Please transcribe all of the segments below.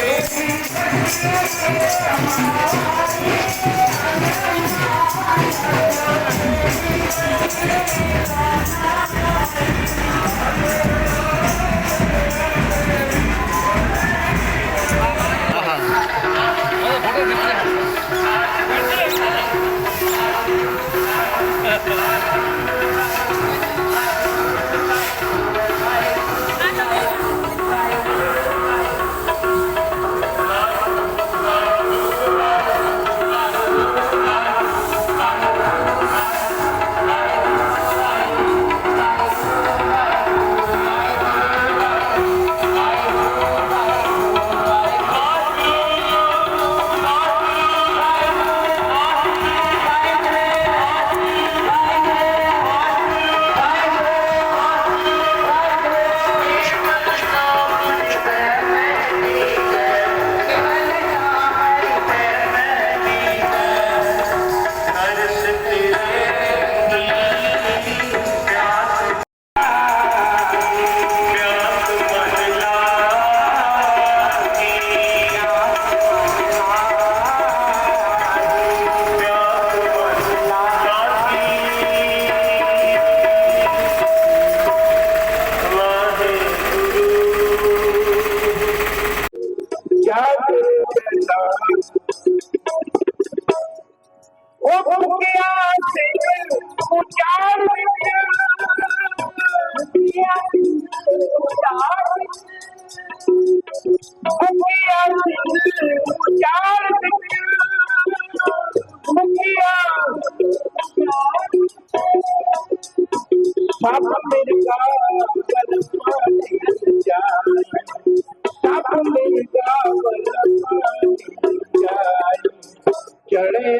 ਉਹ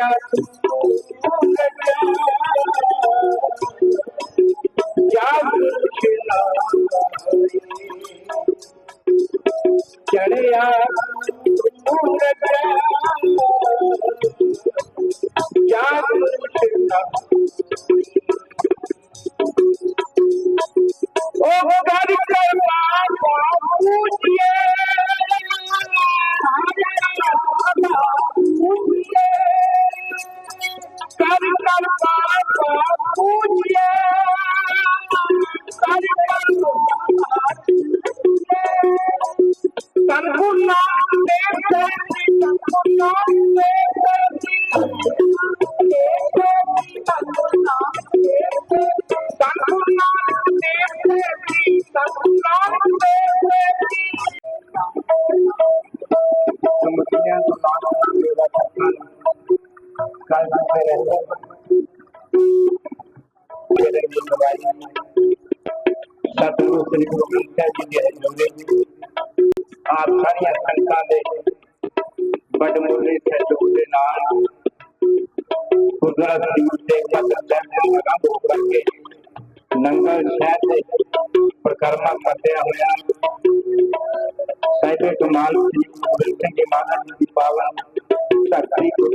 Adiós. ਸਮਝਿਆ ਤੋਂ ਲਾਣਾ ਸੇਵਾ ਕਰਨਾ ਕੱਲ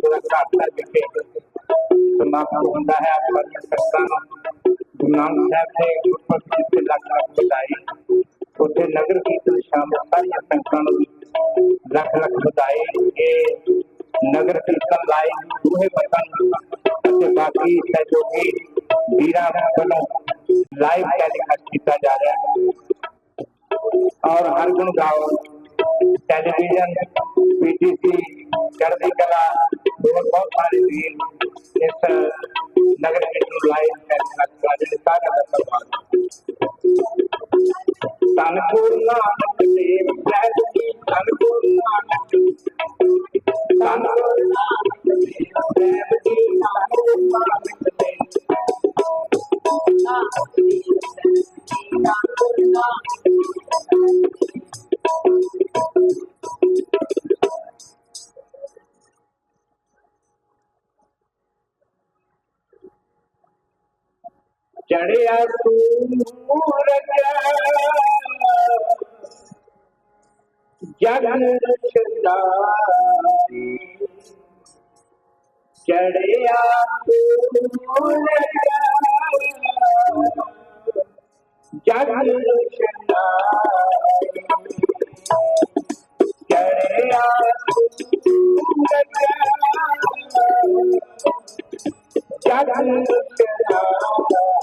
ਧਰਤੀ ਘਾਟ ਸਾਹਿਬ ਵਿਖੇ ਸਮਾਪਤ ਹੁੰਦਾ ਹੈ ਆਪ ਸਾਰੀਆਂ ਗੁਰੂ ਨਾਨਕ ਸਾਹਿਬ ਦੇ ਗੁਰਪੁਰਬ ਦੇ ਲੱਖ ਲੱਖ ਵਧਾਈ ਉੱਥੇ ਨਗਰ ਕੀਰਤਨ ਸ਼ਾਮਲ ਸਾਰੀਆਂ ਸੰਗਤਾਂ ਨੂੰ ਲੱਖ ਲੱਖ ਵਧਾਈ ਇਹ ਨਗਰ ਕੀਰਤਨ ਲਾਏ ਦੂਹੇ ਵਤਨ ਅਤੇ ਬਾਕੀ ਸਹਿਯੋਗੀ ਵੀਰਾਂ ਵੱਲੋਂ ਲਾਈਵ ਟੈਲੀਕਾਸਟ ਕੀਤਾ ਜਾ ਰਿਹਾ ਹੈ ਔਰ ਹਰ ਗੁਣ ਗਾਓ ਟੈਲੀਵਿਜ਼ਨ ਪੀਟੀਸੀ ਚੜ੍ਹਦੀ ਕਲਾ ਹੋਰ ਬਹੁਤ ਸਾਰੇ ਵੀਰ ਇਸ ਨਗਰ ਕੀਰਤਨ ਲਾਈਵ ਟੈਲੀਕਾਸਟ ਕਰ ਰਹੇ ਨੇ। ਸਾਰਿਆਂ ਦਾ ਧੰਨਵਾਦ ਤਨ ਗੁਰੂ चढ़िया सूर Jagannath Chandra, Jagannath Chandra, Jagannath Chandra.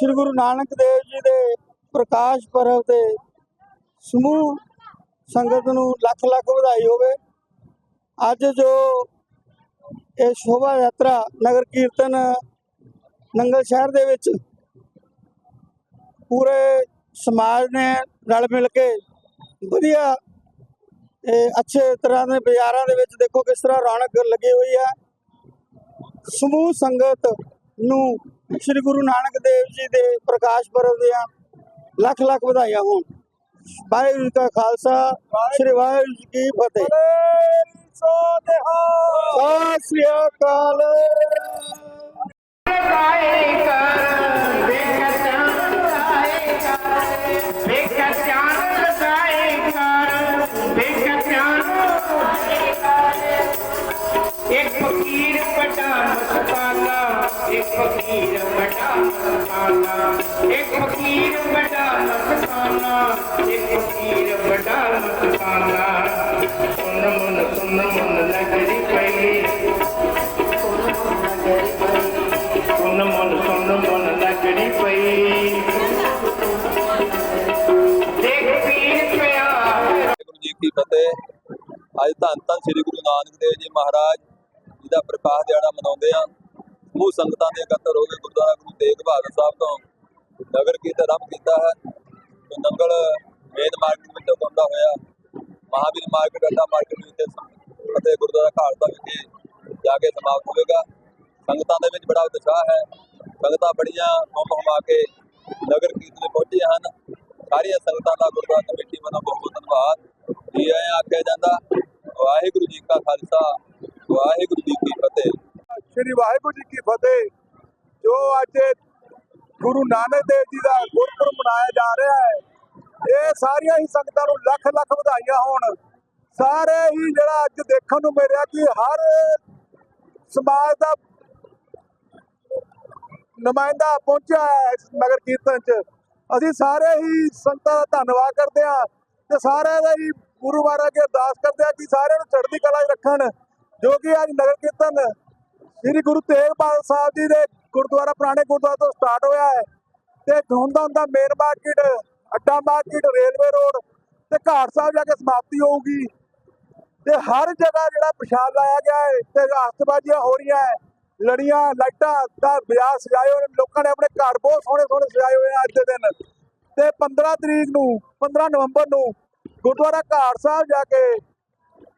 ਸ੍ਰੀ ਗੁਰੂ ਨਾਨਕ ਦੇਵ ਜੀ ਦੇ ਪ੍ਰਕਾਸ਼ ਪਰਬ ਤੇ ਸਮੂਹ ਸੰਗਤ ਨੂੰ ਲੱਖ ਲੱਖ ਵਧਾਈ ਹੋਵੇ। ਅੱਜ ਜੋ ਇਹ ਸ਼ੋਭਾ ਯਾਤਰਾ ਨਗਰ ਕੀਰਤਨ ਨੰਗਲ ਸ਼ਹਿਰ ਦੇ ਵਿੱਚ ਪੂਰੇ ਸਮਾਜ ਨੇ ਰਲ ਮਿਲ ਕੇ ਵਧੀਆ ਇਹ ਅੱਛੇ ਤਰ੍ਹਾਂ ਦੇ ਬਾਜ਼ਾਰਾਂ ਦੇ ਵਿੱਚ ਦੇਖੋ ਕਿਸ ਤਰ੍ਹਾਂ ਰੌਣਕ ਲੱਗੀ ਹੋਈ ਹੈ। ਸਮੂਹ ਸੰਗਤ ਨੂੰ ਸ੍ਰੀ ਗੁਰੂ ਨਾਨਕ ਦੇਵ ਜੀ ਦੇ ਪ੍ਰਕਾਸ਼ ਪਰਵ ਦੀਆਂ ਲੱਖ ਲੱਖ ਵਧਾਈਆਂ ਹੋਣ। ਵਾਹਿਗੁਰੂ ਜੀ ਕਾ ਖਾਲਸਾ, ਸ੍ਰੀ ਵਾਹਿਗੁਰੂ ਜੀ ਕੀ ਫਤਿਹ। ਸਤਿ ਸ੍ਰੀ ਅਕਾਲ। ਇੱਕ ਫਕੀਰ ਬੜਾ ਮਸਤਾਨਾ ਇੱਕ ਫਕੀਰ ਬੜਾ ਮਸਤਾਨਾ ਇੱਕ ਫਕੀਰ ਬੜਾ ਮਸਤਾਨਾ ਇੱਕ ਫਕੀਰ ਬੜਾ ਮਸਤਾਨਾ ਸੁਨ ਮਨ ਸੁਨ ਮਨ ਨਗਰੀ ਪਈ। ਸੁਨ ਮਨ ਸੁਨ ਮਨ ਨਗਰੀ ਪਈ। ਦੇਖ ਪੀਰ ਪਿਆ ਵਾਹਿਗੁਰੂ ਜੀ ਕੀ ਫਤਿਹ। ਅੱਜ ਧੰਨ ਧੰਨ ਸ੍ਰੀ ਗੁਰੂ ਨਾਨਕ ਦੇਵ ਜੀ ਮਹਾਰਾਜ ਜੀ ਦਾ ਪ੍ਰਕਾਸ਼ ਦਿਹਾੜਾ ਮਨਾਉਂਦੇ ਆ ਸਮੂਹ ਸੰਗਤਾਂ ਦੇ ਇਕੱਤਰ ਹੋ ਕੇ ਗੁਰਦੁਆਰਾ ਗੁਰੂ ਤੇਗ ਬਹਾਦਰ ਸਾਹਿਬ ਤੋਂ ਨਗਰ ਕੀਰਤਨ ਆਰੰਭ ਕੀਤਾ ਹੈ। ਤੇ ਨੰਗਲ ਮੇਨ ਮਾਰਕੀਟ ਵਿੱਚੋਂ ਹੁੰਦਾ ਹੋਇਆ ਮਹਾਵੀਰ ਮਾਰਕੀਟ ਅੱਡਾ ਮਾਰਕੀਟ ਵਿੱਚ ਅਤੇ ਗੁਰਦੁਆਰਾ ਖਾਲਸਾ ਵਿਖੇ ਜਾ ਕੇ ਸਮਾਪਤ ਹੋਵੇਗਾ। ਸੰਗਤਾਂ ਦੇ ਵਿੱਚ ਬੜਾ ਉਤਸ਼ਾਹ ਹੈ। ਸੰਗਤਾਂ ਬੜੀਆਂ ਹੁਮ ਹੁਮਾ ਕੇ ਨਗਰ ਕੀਰਤਨ ਪਹੁੰਚੀਆਂ ਹਨ। ਸਾਰੀਆਂ ਸੰਗਤਾਂ ਦਾ ਗੁਰਦੁਆਰਾ ਕਮੇਟੀ ਵੱਲੋਂ ਬਹੁਤ ਬਹੁਤ ਧੰਨਵਾਦ। ਜੀ ਆਇਆਂ ਆਖਿਆ ਜਾਂਦਾ, ਵਾਹਿਗੁਰੂ ਜੀ ਕਾ ਖਾਲਸਾ, ਵਾਹਿਗੁਰੂ ਜੀ ਕੀ ਫਤਿਹ। ਸ਼੍ਰੀ ਵਾਹਿਗੁਰੂ ਜੀ ਕੀ ਫਤਿਹ। ਜੋ ਅੱਜ ਗੁਰੂ ਨਾਨਕ ਦੇਵ ਜੀ ਦਾ ਗੁਰਪੁਰਬ ਮਨਾਇਆ ਜਾ ਰਿਹਾ ਹੈ, ਇਹ ਸਾਰੀਆਂ ਹੀ ਸੰਗਤਾਂ ਨੂੰ ਲੱਖ ਲੱਖ ਵਧਾਈਆਂ ਹੋਣ। ਸਾਰੇ ਹੀ ਜਿਹੜਾ ਅੱਜ ਦੇਖਣ ਨੂੰ ਮਿਲਿਆ ਕਿ ਹਰ ਸਮਾਜ ਦਾ ਨੁਮਾਇੰਦਾ ਪਹੁੰਚਿਆ ਹੈ ਇਸ ਨਗਰ ਕੀਰਤਨ 'ਚ। ਅਸੀਂ ਸਾਰੇ ਹੀ ਸੰਗਤਾਂ ਦਾ ਧੰਨਵਾਦ ਕਰਦੇ ਹਾਂ ਤੇ ਸਾਰਿਆਂ ਦਾ ਹੀ ਗੁਰੂ ਮਹਾਰਾਜ ਅੱਗੇ ਅਰਦਾਸ ਕਰਦੇ ਹਾਂ ਕਿ ਸਾਰਿਆਂ ਨੂੰ ਚੜ੍ਹਦੀ ਕਲਾ 'ਚ ਰੱਖਣ, ਜੋ ਕਿ ਅੱਜ ਨਗਰ ਕੀਰਤਨ ਸ੍ਰੀ ਗੁਰੂ ਤੇਗ ਬਹਾਦਰ ਸਾਹਿਬ ਜੀ ਦੇ ਗੁਰਦੁਆਰਾ, ਪੁਰਾਣੇ ਗੁਰਦੁਆਰਾ ਤੋਂ ਸਟਾਰਟ ਹੋਇਆ ਹੈ ਤੇ ਹੁੰਦਾ ਹੁੰਦਾ ਮੇਨ ਮਾਰਕੀਟ ਅੱਡਾ ਮਾਰਕੀਟ ਰੇਲਵੇ ਰੋਡ ਤੇ ਘਾਟ ਸਾਹਿਬ ਜਾ ਕੇ ਸਮਾਪਤੀ ਹੋਊਗੀ। ਤੇ ਹਰ ਜਗ੍ਹਾ ਜਿਹੜਾ ਪ੍ਰਸ਼ਾਦ ਲਾਇਆ ਗਿਆ ਹੈ ਤੇ ਆਸ਼ਤਬਾਜ਼ੀਆਂ ਹੋ ਰਹੀਆਂ ਹੈ। ਲੜੀਆਂ, ਲਾਈਟਾਂ ਦਾ ਵਿਆਹ ਸਜਾਏ ਹੋਏ ਨੇ। ਲੋਕਾਂ ਨੇ ਆਪਣੇ ਘਰ ਬਹੁਤ ਸੋਹਣੇ ਸੋਹਣੇ ਸਜਾਏ ਹੋਏ ਆ ਅੱਜ ਦੇ ਦਿਨ। ਤੇ 15 ਤਰੀਕ ਨੂੰ 15 ਨਵੰਬਰ ਨੂੰ ਗੁਰਦੁਆਰਾ ਘਾਟ ਸਾਹਿਬ ਜਾ ਕੇ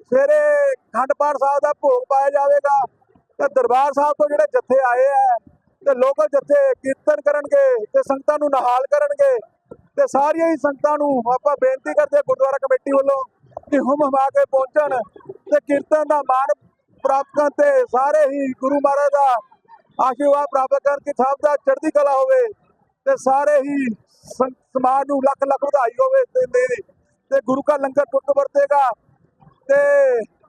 ਸਵੇਰੇ ਖੰਡ ਪਾਠ ਸਾਹਿਬ ਦਾ ਭੋਗ ਪਾਇਆ ਜਾਵੇਗਾ। ਤੇ ਦਰਬਾਰ ਸਾਹਿਬ ਤੋਂ ਜਿਹੜੇ ਜੱਥੇ ਆਏ ਆ, ਤੇ ਲੋਕਲ ਜੱਥੇ ਕੀਰਤਨ ਕਰਨਗੇ, ਤੇ ਸੰਗਤਾਂ ਨੂੰ ਨਹਾਲ ਕਰਨਗੇ, ਤੇ ਸਾਰੀਆਂ ਹੀ ਸੰਗਤਾਂ ਨੂੰ ਆਪਾਂ ਬੇਨਤੀ ਕਰਦੇ ਹਾਂ ਗੁਰਦੁਆਰਾ ਕਮੇਟੀ ਵੱਲੋਂ ਕਿ ਹੁਮ ਹਮਾ ਕੇ ਪਹੁੰਚਣ ਤੇ ਕੀਰਤਨ ਦਾ ਮਾਣ ਪ੍ਰਾਪਤ ਕਰਨ ਤੇ ਸਾਰੇ ਹੀ ਗੁਰੂ ਮਹਾਰਾਜ ਦਾ ਆਸ਼ੀਰਵਾਦ ਪ੍ਰਾਪਤ ਕਰਨ ਕਿ ਸਭ ਦਾ ਚੜ੍ਹਦੀ ਕਲਾ ਹੋਵੇ ਤੇ ਸਾਰੇ ਹੀ ਸੰ- ਸਮਾਜ ਨੂੰ ਲੱਖ ਲੱਖ ਵਧਾਈ ਹੋਵੇ ਤੇ ਮੇਰੀ, ਤੇ ਗੁਰੂ ਕਾ ਲੰਗਰ ਟੁੱਟ ਵਰਤੇਗਾ ਤੇ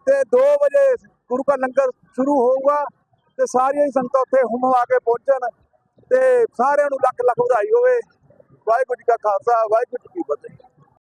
ਤੇ 2 ਵਜੇ ਗੁਰੂ ਕਾ ਲੰਗਰ ਸ਼ੁਰੂ ਹੋਊਗਾ ਤੇ ਸਾਰੀਆਂ ਹੀ ਸੰਗਤਾਂ ਉੱਥੇ ਹੁਮ ਆ ਕੇ ਪਹੁੰਚਣ ਤੇ ਸਾਰਿਆਂ ਨੂੰ ਲੱਖ ਲੱਖ ਵਧਾਈ ਹੋਵੇ। ਵਾਹਿਗੁਰੂ ਜੀ ਕਾ ਖਾਲਸਾ, ਵਾਹਿਗੁਰੂ ਜੀ ਕੀ ਫਤਿਹ।